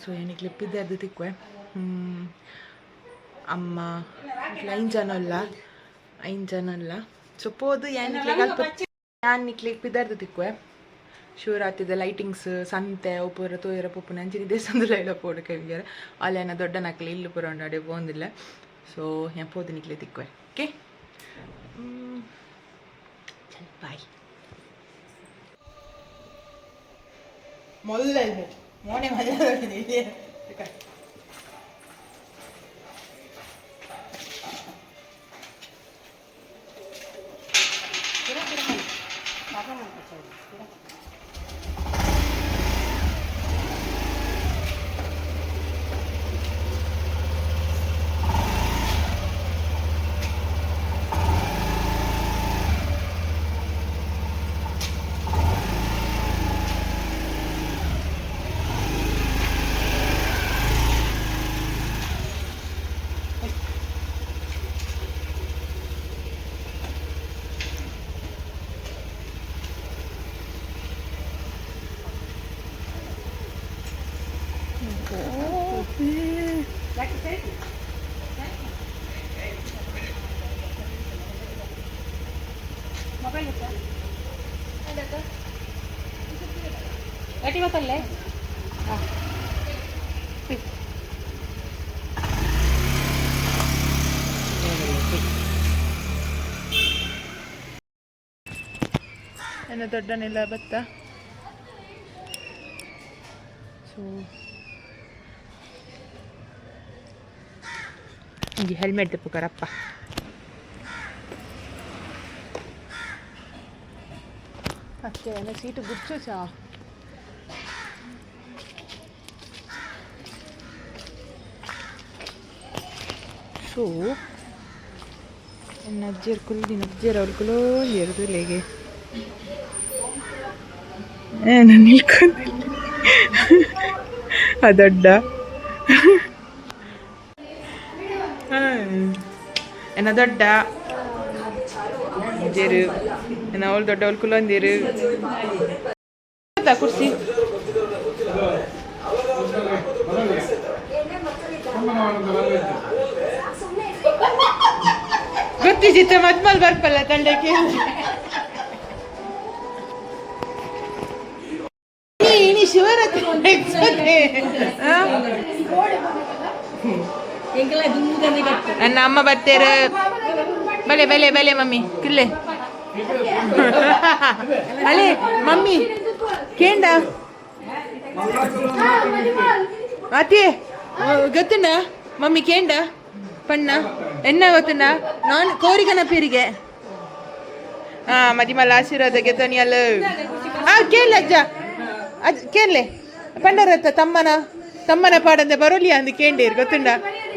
So, yani clip ಇದೆ ಅದಕ್ಕೆ ಅಮ್ಮ ಐನ್ ಜನ ಅಲ್ಲ. ಐನ್ ಜನ ಅಲ್ಲ. ಸೊಪ್ಪೋದು ಯಾನ್ ಕ್ಲಿಪ್ ಇದೆ ಅದಕ್ಕೆ ಶೂರ್ ಲೈಟಿಂಗ್ಸ್ ಸಂತೆ ಒಪ್ಪರ ತೋಯರ, ಪೊಪ್ಪು ನಂಚಿನ ದೇಶಂದ್ರ ಇಲ್ಲ ಪೋಡ ಕವಿಯರ. ಅಲ್ಲೇನ ದೊಡ್ಡ ನಕಲಿ, ಇಲ್ಲ ಪುರ ಉಂಡಾಡಿ ಬಂದಿಲ್ಲ. ಸೊ ಯಾ ಪೋದು ನಿಕ್ಲೆ ತಿಕ್ಕುವೆ ಓಕೆ ಬಾಯ್ ಮೊಲ್ಲೆ ಮೋನೆ ಮಜಾ ಗಟ್ಟಿ ಗೊತ್ತಲ್ಲೇ ನನ್ನ ದೊಡ್ಡನೆಲ್ಲ ಭತ್ತ ಸೊ ಈ ಹೆಲ್ಮೆಟ್ ತೆಪ್ಪುಕರಪ್ಪ ಅಷ್ಟೇ ಸೀಟು ಗುಚ್ಚು ಸಾ ಸೊ ನಜ್ಜೇರ್ಕುಲು ದಿನಜ್ಜೇರ್ ಅವ್ರಿಗೂ ಎರಡು ಲೇಗೆ ನಾನು ನಿಲ್ಕೊಂಡಿಲ್ಲ ಆ ಎನ್ನ ದೊಡ್ಡ ಜೇರು ಎನ್ನ ಅವಳು ದೊಡ್ಡ ಅವಳು ಕುಲೊಂದಿರು ಕುರ್ಸಿ? ಗೊತ್ತಿದ್ದಿತ್ತು ಮದ್ಮಲ್ ಬರ್ಪಲ್ಲ ತಂಡಕ್ಕೆ? ಇನಿ ಶಿವರಾತ್ರಿ? ನನ್ನ ಅಮ್ಮ ಬರ್ತೇರು ಬಲೆ ಬಲೆ ಬಲೆ ಮಮ್ಮಿ ಕಿಲ್ಲೆ ಅಲೆ ಮಮ್ಮಿ ಕೇಂಡ ಅತಿ ಗೊತ್ತುಂಡ ಮಮ್ಮಿ ಕೇಂಡ ಪಣ್ಣ ಎನ್ನ ಗೊತ್ತುಂಡ ನಾನು ಕೋರಿಗನ ಪೇರಿಗೆ ಆ ಮದಿಮಲ್ಲ ಆಶೀರ್ವಾದ ಗೆದ್ದನಿಯಲ್ಲ ಆ ಕೇಳ ಅಜ್ಜ ಅಜ್ಜ ಕೇಳಲೆ ಪಂಡರತ್ತ ತಮ್ಮನ ತಮ್ಮನ ಪಾಡಂದ ಬರೋಲಿ ಅಂದು ಕೇಂಡೇರು ಗೊತ್ತುಂಡ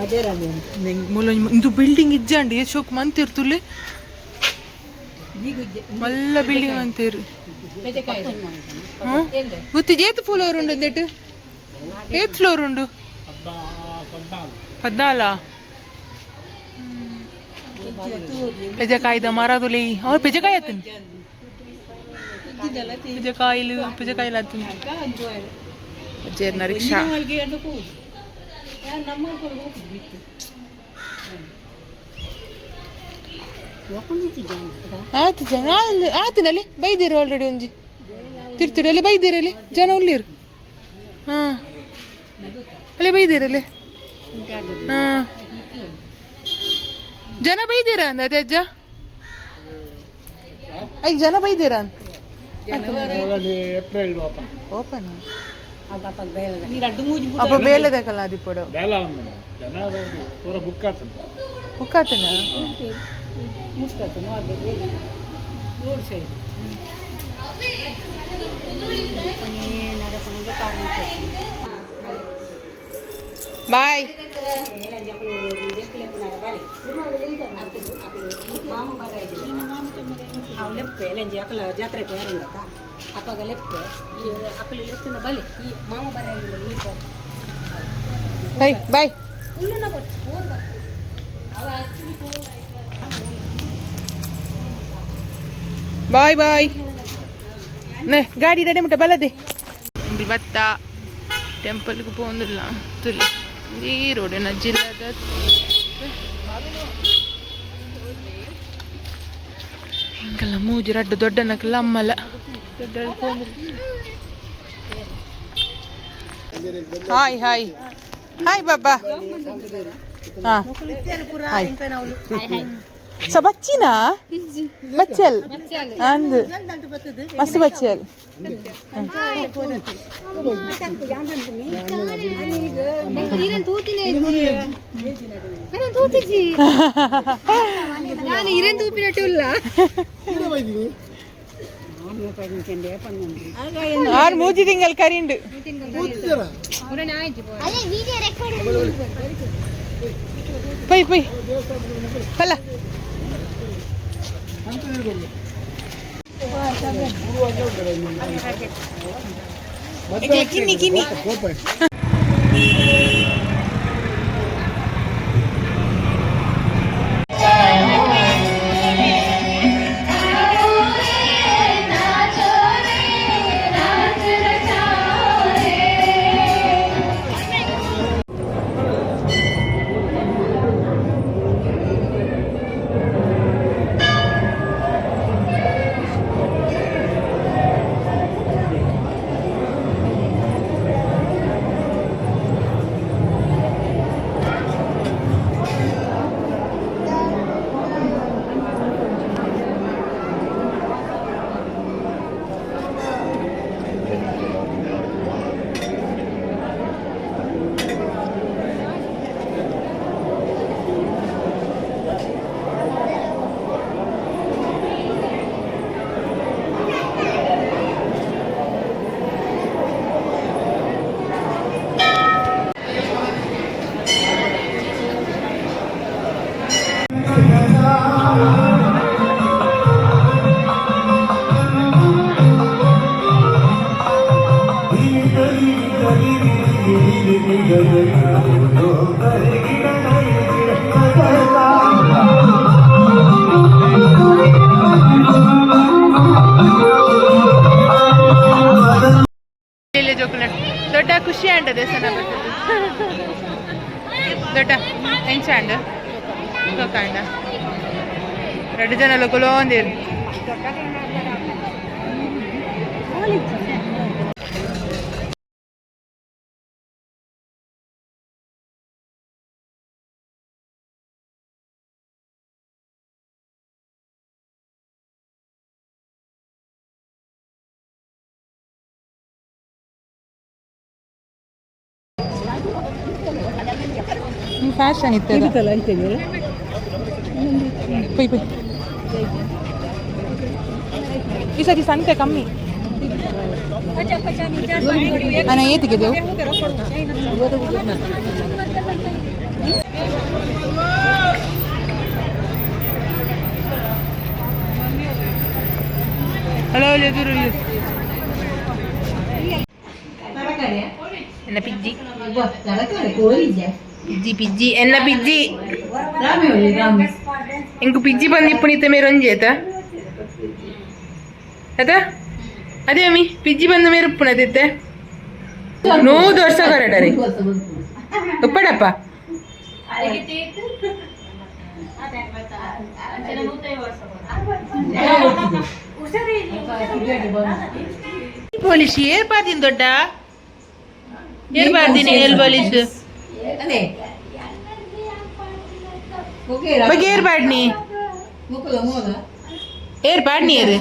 ಅದೇ ಮೂಲೊಂಜಿ ಇಂದು ಬಿಲ್ಡಿಂಗ್ ಇಜ್ಜ ಏ ಶೋಕ್ ಮಂತಿರ್ ತುಲೆ ಮಲ್ಲ ಬಿಲ್ಡಿಂಗ್ ಅಂತೀರ್ ಗೊತ್ತಿ ಏತ್ ಫ್ಲೋರ್ ಉಂಡು ಅಂದೇಟು ಏತ್ ಫ್ಲೋರ್ ಉಂಡು? ಪದ್ನಾಲ? ಪೆಜಕಾಯ್ದ ಮರದುಲಿ. ಅವ್ರು ಪೆಜಕಾಯಿ ಆತನ್? ಪೆಜಕಾಯಿಲು ಪೆಜಕಾಯಿಲು ಆತನ್? ಜೇರ್ನ ರಿಕ್ಷಾ. ನಮ್ಮ ಹೋಗಿತ್ತು ಆಯ್ತು ಜನ ಆತನಲ್ಲಿ ಬೈದಿರು ಆಲ್ರೆಡಿ ಒಂಜಿ. ತಿರ್ತಿರು ಅಲ್ಲಿ ಬೈದಿರಲ್ಲಿ ಜನ ಉಲ್ಲಿರು ಹಾ. ಅಲ್ಲಿ ಬೈದಿರಲ್ಲಿ ಹಾ. ಜನ ಬೈದಿರ ಅಂದ ಅದೇ ಅಜ್ಜ? ಐದು ಜನ ಬೈದಿರ ಅಂತ? Open open ಅಪ್ಪ ಬೇಲೆದಕ್ಕಲ್ಲ ಅದಿಪ್ಪಡು ಬೇಲ ಒಂದು ಜನ ಪೂರ ಬುಕ್ ಆಗ್ತದೆ ಉಕ್ಕಾತನ ಬಾಯ್ ಅವು ಲೆಪ್ಪೆ ಎಲೆಂಜಿ ಅಕಲ ಜಾತ್ರೆ ಯಾರಂಗಕ್ಕ ಅಪ್ಪಾಗ ಲೆಫ್ಟ್ ಈ ಅಪ್ಪಲಿ ಲೆಫ್ಟಿನ ಬಲಿ ಈ ಮಾಮ ಬರೆಯಲ್ಲ ಈ ಬಾಯ್ ಬಾಯ್ ಇಲ್ಲನ ಬರ್ತು ಫೋನ್ ಬರ್ತು ಅವ ಆಕ್ಚುಲಿ ಫೋನ್ ಬಾಯ್ ಬಾಯ್. ನೆ ಗಾಡಿ ದಡೆ ಮುಟ್ಟ ಬಲದೆ ಬತ್ತ ಟೆಂಪಲ್ಗೆ ಪೋಂದಿಲ್ಲ ತುಲಿ. ಈ ರೋಡಿನ ಜಿಲ್ಲಾದ ಹಿಂಗೆಲ್ಲ ಮೂಜಿ ರಡ್ಡು ದೊಡ್ಡನಕ್ಕೆಲ್ಲ ಅಮ್ಮಲ್ಲ ಹಾಯ್ ಹಾಯ್ ಹಾಯ್ ಬಾಬಾ ಹಾ ಹಾಯ್ ಸೊ ಬಚ್ಚಿನಾ ಬಚ್ಚಲ್ ಅಂದು ಮಸ್ತ್ ಬಚ್ಚಲ್ ನೀರನ್ ತೂತಿನೇ ನಾನು ತೂತಿಜಿ ನಾನು ಇರೇನ್ ತೂಪಿನಟ್ಟು ಇಲ್ಲ ಆರು ಮೂಜಿ ತಿಂಗಳು ಕರಿಂಡು ಅದೇ ವಿಡಿಯೋ ರೆಕಾರ್ಡ್ ಪೈ ಪೈ ಅಲ್ಲ ಕಿನ್ನಿ ಕಿನ್ನಿ ದೇವಸ್ಥಾನ ಬರ್ತದೆ ದೊಡ್ಡ ಹೆಂಚ ಗೋಕಾಂಡ ಅಂಡ ಎರಡು ಜನ ಲೋಕಲು ಒಂದಿರು ಫ್ಯಾಷನ್ ಇತ್ತು ಪೈ ಪೈ ಈ ಸರಿ ಸಂತೆ ಕಮ್ಮಿ ನಾನು ಏತಿಗೆದೆವು ಹಲೋ ಎದುರು ಎನ್ನ ಪಿಜ್ಜಿ ಪಿಜ್ಜಿ ಪಿಜ್ಜಿ ಎನ್ನ ಪಿಜ್ಜಿ ఇంక పిజ్జి బంది ఇప్పుడు ఇతే మీరు చేత అదా అదే మీ పిజ్జి బంద మీరు ఇప్పుడు అదితే నువ్వు దోశ కరడరి ఉప్పడప్ప ಪೊಲೀಸ್ ಏರ್ ಬಾರ್ದಿನ ದೊಡ್ಡ ಏರ್ ಬಾರ್ದಿನಿ ಎಲ್ ಪೊಲೀಸ್ ಬಗ್ಗೆ ಏರ್ ಬ್ಯಾಡ್ನಿ ಏರ್ ಬ್ಯಾಡ್ನಿ ಏರ್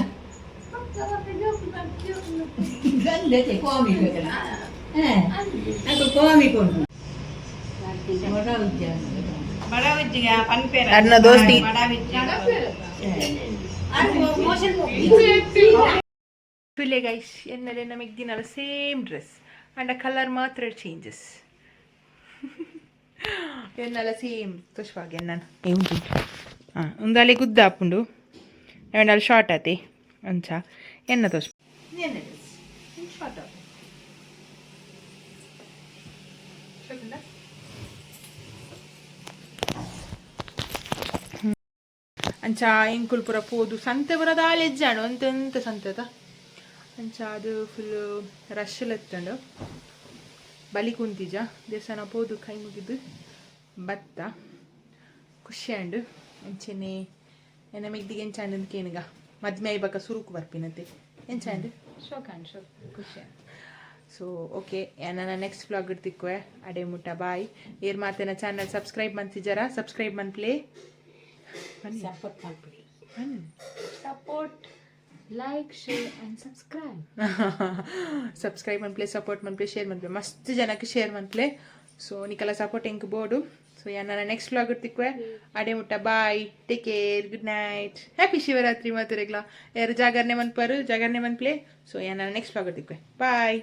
ಅನ್ನ ದೋಸ್ತಿ ಫಿಲೆ ಗೈಸ್ ಎನ್ನಲೆ ನಮಗೆ ದಿನಲ್ಲ ಸೇಮ್ ಡ್ರೆಸ್ ಅಂಡ್ ಕಲರ್ ಮಾತ್ರ ಚೇಂಜಸ್ ಎನ್ನಲ್ಲ ಸೇಮ್ ತುಷ್ವಾಗಿ ಎನ್ನನು ಉಂಟು ಹಾಂ ಒಂದಲ್ಲಿ ಗುದ್ದ ಹಾಪುಂಡು ಏನಲ್ಲಿ ಶಾರ್ಟ್ ಆತಿ ಅಂಚ ಶಾರ್ಟ್ ಆತು ಅಂಚ ಇಂಕುಲ್ ಪೂರ ಪೋದು ಸಂತೆ ಬರೋದ ಆಲೆ ಎಜ್ಜಾಡು ಅಂತ ಎಂತ ಅಂಚ ಅದು ಫುಲ್ ರಶ್ ಎತ್ತಂಡು. ಬಲಿ ಕುಂತಿಜ. ದೇವಸ್ಥಾನ ಪೋದು ಕೈ ಮುಗಿದು. ಬತ್ತ. ಖುಷಿ ಅಂಡು ಅಂಚೆನೆ ಎನ್ನ ಮಿಗ್ದಿಗೆ ಎಂಚಾಂಡು ಕೇನಗ ಮದ್ಮೆ ಐಬಕ ಸುರುಕು ಬರ್ಪಿನಂತೆ. ಎಂಚಾಂಡು ಶೋಕ ಅಂಡ್ ಶೋಕ. ಖುಷಿ ಸೊ ಓಕೆ ನನ್ನ ನೆಕ್ಸ್ಟ್ ಬ್ಲಾಗ್ ಇಡ್ತಿಕ್ವೆ. ಅಡೆ ಮುಟ್ಟ ಬಾಯ್. ಏರ್ ಮಾತೇನ ಚಾನಲ್ ಸಬ್ಸ್ಕ್ರೈಬ್ ಮಾಡ್ತಿದ್ದಾರಾ ಸಬ್ಸ್ಕ್ರೈಬ್ ಮಾಡ್ಲೇ ಸಪೋರ್ಟ್ ಮಾಡ್ಬಿಡಿ. Like share and subscribe subscribe ಮನ್ಪ್ಲೆ support ಮನ್ಪ್ಲೆ ಶೇರ್ ಮನ್ಪ್ಲೆ ಮಸ್ತ್ ಜನಕ್ಕೆ ಶೇರ್ ಮನ್ಪ್ಲೆ ಸೊ ನಿಕಲ ಸಪೋರ್ಟ್ ಬೋರ್ಡು ಸೊ ನನ್ನ ನೆಕ್ಸ್ಟ್ ವ್ಲಾಗ್ ಇರ್ತಿಕ್ವೆ ಅಡೆ ಮುಟ್ಟ bye take care good night happy Shivaratri ಮಾತು ರೆಗ್ಲಾ ಯಾರು ಜಾಗರಣೆ ಮನ್ಪರು ಜಾಗರಣೆ ಮನ್ಪ್ಲೆ ಸೊ ನನ್ನ ನೆಕ್ಸ್ಟ್ ವ್ಲಾಗ್ ಇರ್ತಿಕ್ವೆ ಬಾಯ್